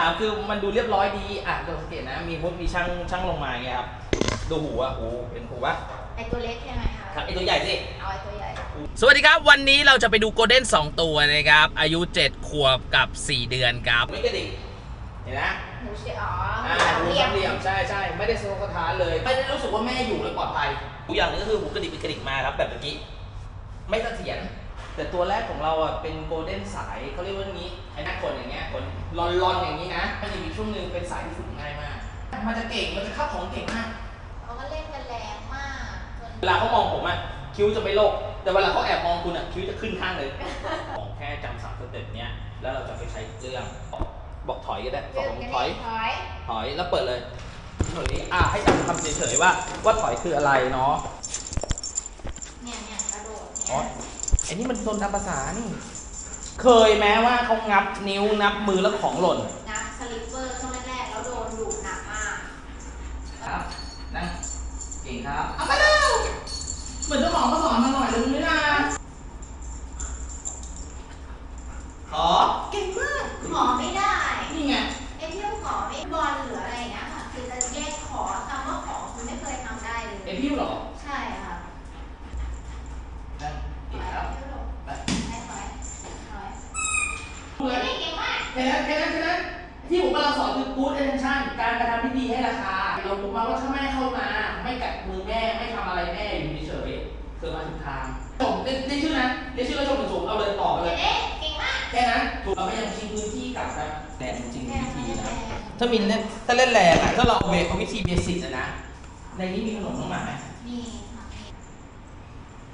ถามคือมันดูเรียบร้อยดีอะเราสังเกตนะ มีมุดมีช่างช่างลงมาอย่างเงี้ยครับ ดูหูอะหูเป็นหูปะไอตัวเล็กใช่ไหมคะครับไอตัวใหญ่สิ เอาไอตัวใหญ่ สวัสดีครับ วันนี้เราจะไปดูโกลเด้น2 ตัวนะครับ อายุ 7 ขวบกับ 4 เดือนครับ ไม่กระดิกเห็นนะหนูเชื่ออ๋ออ่าสามหูเหลี่ยสามมเหลี่ยมใช่ใช่ไม่ได้สะทกสะท้านเลยไม่ได้รู้สึกว่าแม่อยู่แล้วปลอดภัยทุกอย่างหนึงก็คือหูกระดิกไปกระดิกมาครับแบบเมื่อกี้ไม่เสถียร แต่ตัวแรกของเราอะเป็นโกลเด้นสายเขาเรียกว่างี้ไอ้หน้าคนอย่างเงี้ยคนลอนลอนๆอย่างนี้นะมันจะมีช่วงหนึงเป็นสายที่ฝึกง่ายมาก มันจะเก่งมันจะเข้าของเก่งมากเขาก็เล่นกันแรงมากจนเวลาเขามองผมอะคิ้วจะไม่โลก แต่เวลาเขาแอบมองคุณอะคิ้วจะขึ้นข้างเลยของแค่จำสามสเต็ปเนี้ยแล้วเราจะไปใช้เรื่องบอกถอยก็ได้บอกผมถอยถอยถอยแล้วเปิดเลยถอยอะให้จำคำเฉยๆว่าว่าถอยคืออะไรเนาะเนี่ยเนี่ยกระโดดอ๋อเนี่ยไอ้นี่มันโซนตามภาษานี่ เคยแม้ว่าเขางับนิ้วนับมือแล้วของหล่น นับสลิปเปอร์ช่วงแรกๆแล้วโดนดุหนักมาก ครับนั่งเก่งครับเอามาแล้วเหมือนเจ้าของเขาสอนมาหน่อยนึงนี่นะขอเก่งมาก ขอไม่ได้ นี่ไง ไอเที่ยวขอไม่บอลหรืออะไรอย่างเงี้ยค่ะคือจะแยกขอคำว่าขอคุณไม่เคยทำได้เลย เอ็พิวเหรอ ใช่ค่ะ นั่ง ถ เก่ง อย ครับ เที่ยวหลบ ไป ให้ถอยถอย พูด เลยเก่งเก่งมากแค่นั้นแค่นั้นแค่นั้นที่ผมกำลังสอนคือ good attention การกระทำที่ดีให้ราคาเราผมมาว่าถ้าแม่เข้ามา ไม่กัดมือแม่ไม่ทำอะไรแม่อยู่เฉยๆเธอมาถูกทางชมได้ชื่อนะได้ชื่อแล้วชมเป็นสูงเอาเลยต่อไปเลยเก่งมากแค่นั้นถูกเราไม่ยังชิงพื้นที่กับนะแต่จริงๆแรงวิธีแรงนะถ้ามินเล่นถ้าเล่นแรงอะถ้าเราเอาเวทเอาวิธีเบสิกอะนะในนี้มีขนมน้องหมาไหมนี่ค่ะ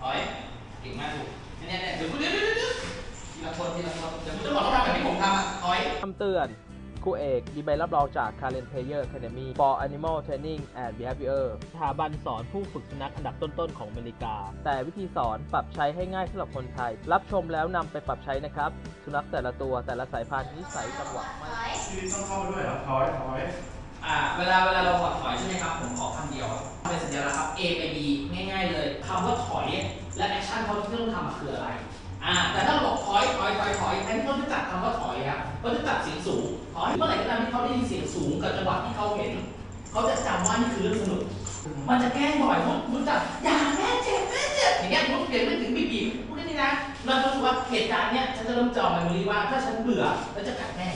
อ๋อยเก่งมากลูกเนี่ยเนี่ยเดี๋ยวเดี๋ยวเดี๋ยวเดี๋ยวที ละคนทีละคนเดี๋ยวผมจะบอกเขาทำแบบที่ผมทำอะอ๋อยคำเตือนครูเอกมีใบรับรองจาก Karen Player Academy for Animal Training and Behavior สถาบันสอนผู้ฝึกสุนัขอันดับต้นๆของอเมริกา แต่วิธีสอนปรับใช้ให้ง่ายสำหรับคนไทย รับชมแล้วนำไปปรับใช้นะครับ สุนัขแต่ละตัวแต่ละสายพันธุ์นิสัยจังหวะไม่ที่ต้องเข้าด้วยเหรอถอยถอยอ่าเวลาเวลาเราขอถอยใช่ไหมครับ ผมขอคำเดียว เป็นสัญลักษณ์ครับ A ไป B ง่าย ๆ เลยคำว่าถอย และแอคชั่นเขาที่ต้องทำคืออะไรอ่าแต่ถ้าเราบอกถอยถอยถอยถอยแทนที่เขาจะจับคำว่าถอยครับเขาจะจับเสียงสูงถอยเมื่อไหร่ก็ตามที่เขาได้ยินเสียงสูงกับจังหวะที่เขาเห็นเขาจะจำว่านี่คือเรื่องสนุกมันจะแกล้งบ่อยมุดมุดจับอย่าแม่เจ็บแม่เจ็บอย่างเงี้ยมุดเปลี่ยนไม่ถึงบีบีพูดได้นี่นะเราจะรู้สึกว่าเหตุการณ์เนี้ยฉันจะเริ่มจองมันรีว่าถ้าฉันเบื่อแล้วจะกัดแม่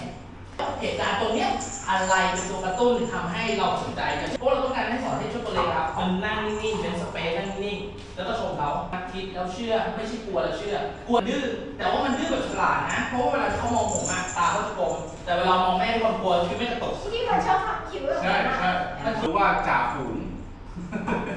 เหตุการณ์ตรงเนี้ยอะไรเป็นตัวกระตุ้นทำให้เราสนใจกันเพราะเราต้องการให้สอนให้ช่วยตัวเล็กครับมันนั่งนิ่งๆเป็นสเปซนั่งนิ่ง แล้วก็ชมเขาคิดแล้วเชื่อไม่ใช่กลัวแล้วเชื่อกลัวดื้อแต่ว่ามันดื้อแบบฉลาดนะเพราะว่าเวลาเขามองผมอะตาเขาจะกลมแต่เวลามองแม่ด้วยความกลัวชีวิตไม่กระตุกที่มันชอบขับคิ้วแบบใช่นั้นใช่อะรู้ว่าจ่าฝูง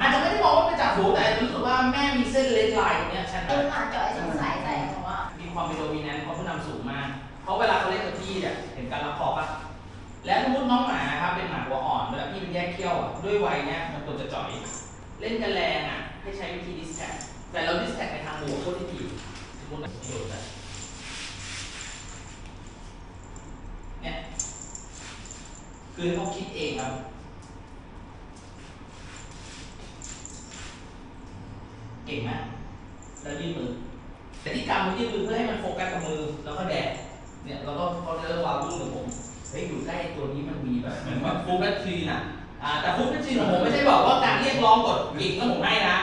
อาจจะไม่ได้มองว่าเป็นจ่าฝูงแต่รู้สึกว่าแม่มีเส้นเลนไลน์ตรงเนี้ยชัดดูหมาจ่อยสงสัยใส่ผมว่ามีความเป็นโดมิแนนต์ความผู้นำสูงมากเพราะเวลาเขาเล่นกับพี่เนี่ยเห็นการรับคอปะแล้วสมมติน้องหมาครับเป็นหมาหัวอ่อนเวลาพี่เป็นแยกเขี้ยวอะด้วยวัยเนี้ยมันควรจะจ่อย เล่นกันแรงอะ ให้ใช้วิธีดิสแท็กแต่เราดิสแท็กในทางบวกโคตรที่ดีสมมตินะโยนไปเนี่ยคือให้เขาคิดเองครับเก่งมากแล้วยืดมือ แต่ที่กำมันยืดมือเพื่อให้มันโฟกัสกับมือ แล้วก็แดดเนี่ยเราก็เขาเรียกว่ารุ่นกับผมเฮ้ยอยู่ใกล้ตัวนี้มันมีแบบเหมือนว่าฟูลแบททีน่ะ แต่ฟูลแบททีของผมไม่ใช่บอกว่าการเรียกร้องกดกิ่งแล้วผมให้นะ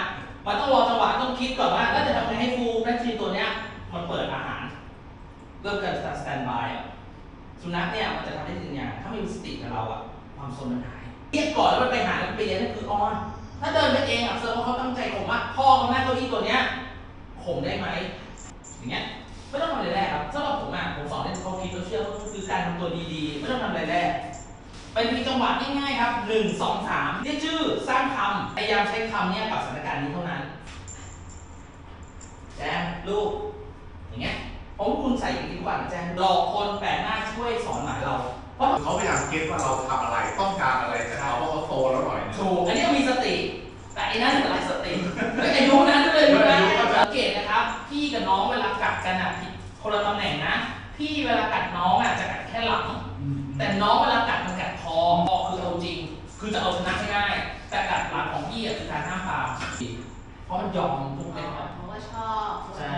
มันต้องรอจังหวะต้องคิดก่อนว่าแล้วจะทำไงให้ฟูแบททีตัวเนี้ยมันเปิดอาหาร เริ่มการสแตนบายอะสุนัขเนี่ยมันจะทำได้ถึงอย่างถ้าไม่มีสติกับเราอะความสนมันหายเรียกก่อนแล้วมันไปหาแล้วมันไปเรียนนั่นคือออน ถ้าเดินไปเองอะแสดงว่าเขาตั้งใจข่มว่าพ่อเขานั่เก้าอี้ตัวเนี้ยข่มได้ไหมอย่างเงี้ยไม่ต้องทำอะไรแรกครับสำหรับผมอะผมสอนให้เขาคิดเขาเชื่อว่าคือการทำตัวดีๆ ไม่ต้องทำอะไรแรก ไปมีจังหวะง่ายๆครับหนึ่งสองสามเรียกชื่อสร้างคำพยายามใช้คำเนี้ยกับสถานการณ์นี้เท่านั้นแจมลูกอย่างเงี้ยผมว่าคุณใส่อย่างนี้ดีกว่านะแจมหลอกคนแปลกหน้าช่วยสอนหมาเราเพราะเขาพยายามเก็ตว่าเราทำอะไรต้องการอะไรจากเขาเพราะเขาโตแล้วหน่อยนึงถูกอันนี้ก็มีสติ แต่อันนั้นเป็นไรสติไม่อายุนะด้วยดูนะสังเกตนะครับ พี่กับน้องเวลากัดกันอะผิดคนละตำแหน่งนะ พี่เวลากัดน้องอะจะกัดแค่หลังแต่น้องเวลากัด ออกคือเอาจริง คือจะเอาชนะให้ได้ แต่กัดหลักของพี่คือการห้ามปามเพราะมันยอมทุกเล่นคเพราะว่าชอบใช่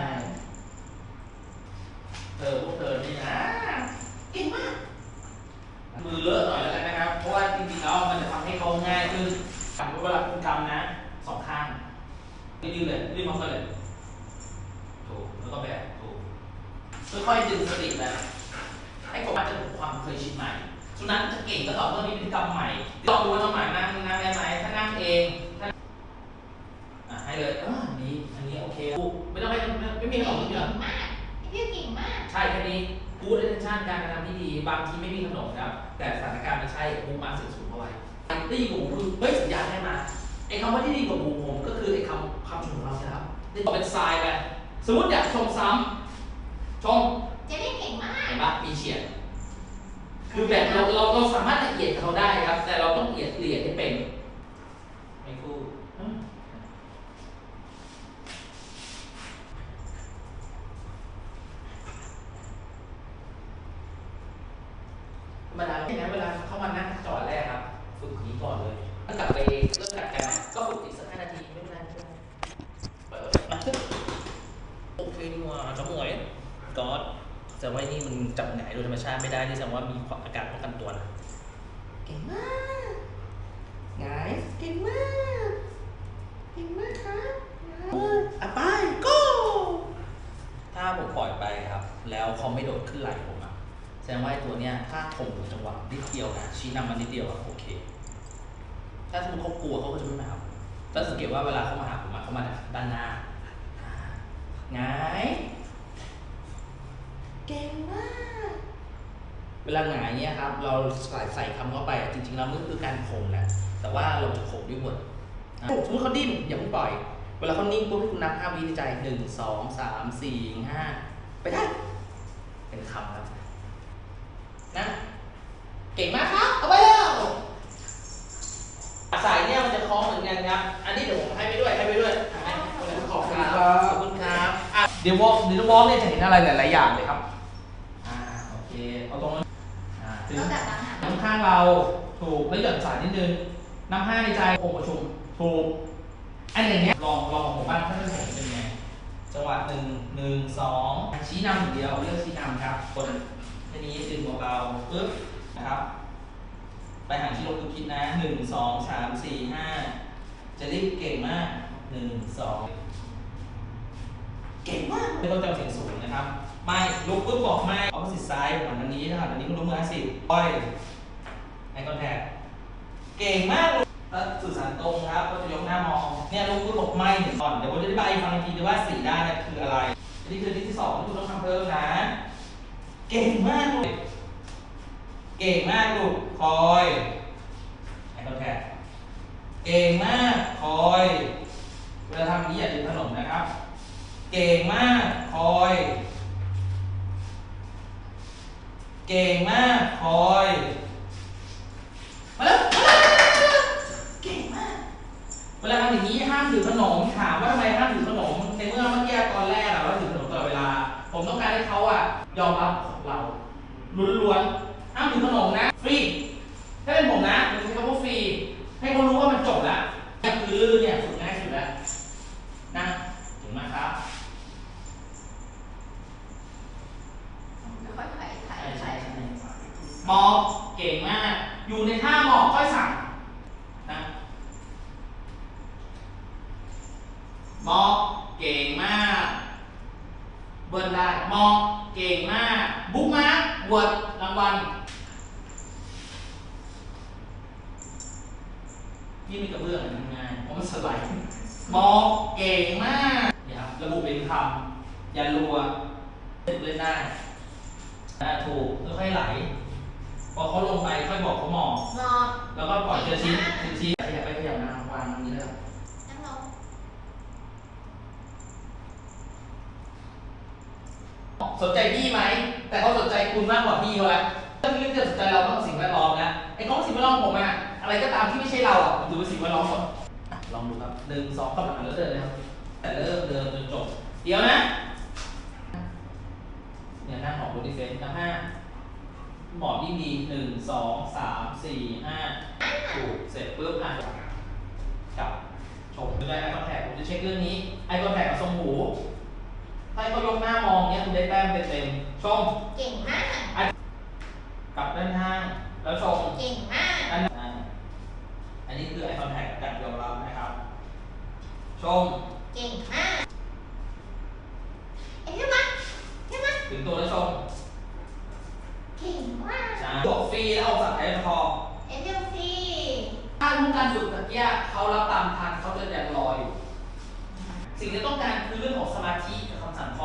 เออพวกเธอนี่นะเก่งมาก มือเลอะหน่อยแล้วกันนะครับ เพราะว่าจริงๆแล้วมันจะทำให้เขาง่ายขึ้นสมมติเวลาคุณกำนะสองข้างยืดเลยยืดมาเลย ถูก แล้วก็แบบถูกค่อยๆดึงสตินะให้กลับมาจะถูกความเคยชินใหม่ ก่งก็ต่อเมื่อมีพฤติกรรมใหม่ลองดูว่าน้องหมานั่งนั่งได้ไหมถ้านั่งเองถ้าอะให้เลยอ่าอันนี้อันนี้โอเคไม่ต้องให้ไม่ไม่มีขนมเก่เยอะงมากพี่เก่งมากใช่แค่นี้ good attention การกระทำที่ดี บางทีไม่มีขนมครับ แต่สถานการณ์ไม่ใช่บูมมาสึกสูงเอาไว้ได้ยินกับผมคือเฮ้ยสัญญาณให้มาไอ้คำว่าที่ดีกับบูมผมก็คือไอ้คำคำชมของเราใช่ครับได้ต่อเป็นทรายไปสมมติอยากชมซ้ำชมเจ๊ได้เก่งมากเห็นปะมีเฉียด คือแบบเราเราเราสามารถละเอียดกับเขาได้ครับ แต่เราต้องละเอียดละเอียดให้เป็นไม่คู่อืมธรรมดาไม่งั้นเวลาเข้ามานั่งจอดแรกครับ ฝึกอย่างนี้ก่อนเลยถ้ากลับไปเริ่มกัดกันก็ฝึกอีกสักห้านาทีไม่เป็นไรไม่เป็นไรเปิดมาโอเคดีกว่าจะหมวยก็ แสดงว่านี่มันจับหงายโดยธรรมชาติไม่ได้นี่แสดงว่ามีอาการป้องกันตัวนะเก่งมากไงเก่งมากเก่งมากครับอะไป go ถ้าผมปล่อยไปครับ แล้วเขาไม่โดดขึ้นไหล่ผมอะแสดงว่าไอ้ตัวเนี้ยถ้าข่มอยู่จังหวะนิดเดียวนะชี้นำมันนิดเดียวอะโอเค ถ้าสมมติเขากลัวเขาก็จะไม่มาหาผมแล้วสังเกตว่าเวลาเขามาหาผมอะเขามาจากด้านหน้าอ่าไง เก่งมาก เวลาหงายเนี้ยครับ เราใส่ใส่คำเข้าไปอะจริงๆแล้วมันก็คือการข่มแหละแต่ว่าเราจะข่มด้วยบทอะสมมติเขาดิ้นอย่าเพิ่งปล่อย เวลาเขานิ่งปุ๊บให้คุณนับห้าวิในใจหนึ่งสองสามสี่ห้าไปได้ เป็นคำครับ นะ เก่งมากครับ เอาไปแล้วสายเนี่ยมันจะคล้องเหมือนกันครับ อันนี้เดี๋ยวผมให้ไปด้วยให้ไปด้วยให้ขอบคุณครับขอบคุณครับอะเดี๋ยววอล์กเดี๋ยววอล์กเนี่ยจะเห็นอะไรหลายๆอย่างเลยครับอ่าโอ เคเอาตรงนั้นอ่าถึงแล้วแบบต่างหากน้ำข้างเราถูกแล้วหย่อนสายนิดนึงน้ำห้าในใจองค์ประชุมถูกอันอย่างเงี้ยลองลองของผมบ้างถ้าเป็นผมเป็นไงจังหวะหนึ่งหนึ่งสองชี้นำอย่างเดียวเลือกชี้นำครับกดทีนี้ดึงเบาๆปึ๊บนะครับ ไปหาที่ลงคือคิดนะหนึ่งสองสามสี่ห้าจะรีบเก่งมากหนึ่งสองเก่งมากไม่ต้องจำเสียงสูงนะครับ ไม่ลุกปุ๊บบอกไม่เอาสิซ้ายหันอันนี้นะครับอันนี้คุณลุกมือห้าสิบปล่อยไอคอนแทคเก่งมากเลยสื่อสารตรงครับก็จะยกหน้ามอง เนี่ยลุกปุ๊บบอกไม่หนึ่งก่อนเดี๋ยวผมจะอธิบายฟังอีกทีด้วยว่าสีด้านเนี่ยคืออะไรอันนี้คือที่ที่สองที่คุณต้องทำเพิ่มนะ เก่งมากเลยเก่งมากลูกคอยไอคอนแทคเก่งมากคอยเวลาทำนี้อย่าลืมขนมนะครับ เก่งมากคอย เก่งมากคอยมาแล้วมาแล้วเก่งมาก เวลาทำอย่างนี้ห้ามถือขนมถามว่าทำไมห้ามถือขนมในเมื่อเมื่อกี้ตอนแรกอะเราถือขนมตลอดเวลา ผมต้องการให้เขาอะยอมรับของเราล้วนๆห้ามถือขนมนะฟรี ถ้าเป็นผมนะผมใช้คำว่าฟรี ให้เขารู้ว่ามันจบแล้วนี่คือลื่นเนี่ยฝึกง่ายสุดแล้วนะเก่งมากครับ แล้วค่อยถ่ายถ่าย ใช่ใช่ ถ่าย ใช่หมอบเก่งมาก อยู่ในท่าหมอบค่อยสั่งนะหมอบเก่งมาก เบิร์นได้หมอบเก่ง มาก บุ๊กมาร์ควดรางวัลพี่มีกระเบื้องอะไรทำงานเพราะมันสไลด์หมอบเก่งมากเนี่ยครับระบุเป็นคำอย่ารัวเล่นได้อ่าถูกค่อยๆไหล พอเขาลงไปค่อยบอกเขาหมอบงอแล้วก็ปล่อยเจอชิ้นชิ้นชิ้นขยับไปขยับมาวางตรงนี้แล้ว นั่งลง สนใจพี่ไหม แต่เขาสนใจคุณมากกว่าพี่เขาแล้วเรื่องนี้จะสนใจเราต้องสิ่งแวดล้อมนะไอ้ของสิ่งแวดล้อมผมอะอะไรก็ตามที่ไม่ใช่เราอะผมถือเป็นสิ่งแวดล้อมหมดลองดูครับหนึ่งสองเข้าหลังแล้วเดินเลยครับแต่เริ่มเดินจนจบ เดี๋ยวนะเนี่ยหน้าหมอบบนดิเฟนนะห้าหมอบยิ่งดีหนึ่งสองสามสี่ห้าถูกเสร็จปุ๊บอะจับชมด้วยไอคอนแทคผมจะเช็คเรื่องนี้ มเต็มๆชมเก่งมากกลับด้านข้าง แล้วชมเก่งมากอันอ่าอันนี้คือไอคอนแทคกับการยอมรับนะครับ ชมเก่งมากเอ็นใช่ไหมใช่ไหมถึงตัวแล้วชมเก่งมากนะจบฟรีแล้วออกจากแผช้พอ FLC ถ้ารู้การฝึกตะเกียเขารับตามทันเขาจะยังรออยู่ สิ่งที่ต้องการคือเรื่องของสมาธิกับคำสั่งค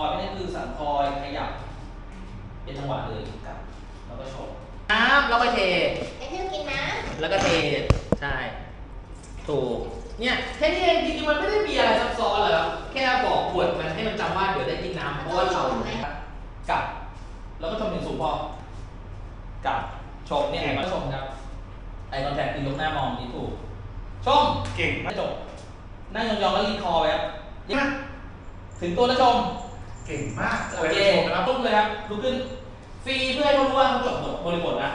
อยไม่ได้คือสั่งคอยขยับ เป็นจังหวะเลยกับ แล้วก็โชว์น้ำแล้วก็เท FL กินน้แล้วก็เท ใช่ ถูก เนี่ยแค่นี้เองจริงๆมันไม่ได้มีอะไรซับซ้อนเลยครับแค่บอกขวดมันให้มันจำว่าเดี๋ยวได้กินน้ำเพราะว่าเรากลับ แล้วก็ชมถึงสูงพอกลับชมเนี่ยก็ชมครับ ไอคอนแทคคือยกหน้ามองนี่ถูก ชมเก่งไม่จบนั่งยองๆแล้วรีคอร์ไว้ครับยังถึงตัวแล้วชม เก่งมากโอเคนะครับตุ้มเลยครับลุกขึ้นฟรีเพื่อให้เขารู้ว่าเขาจบบทบริบทนะอ่า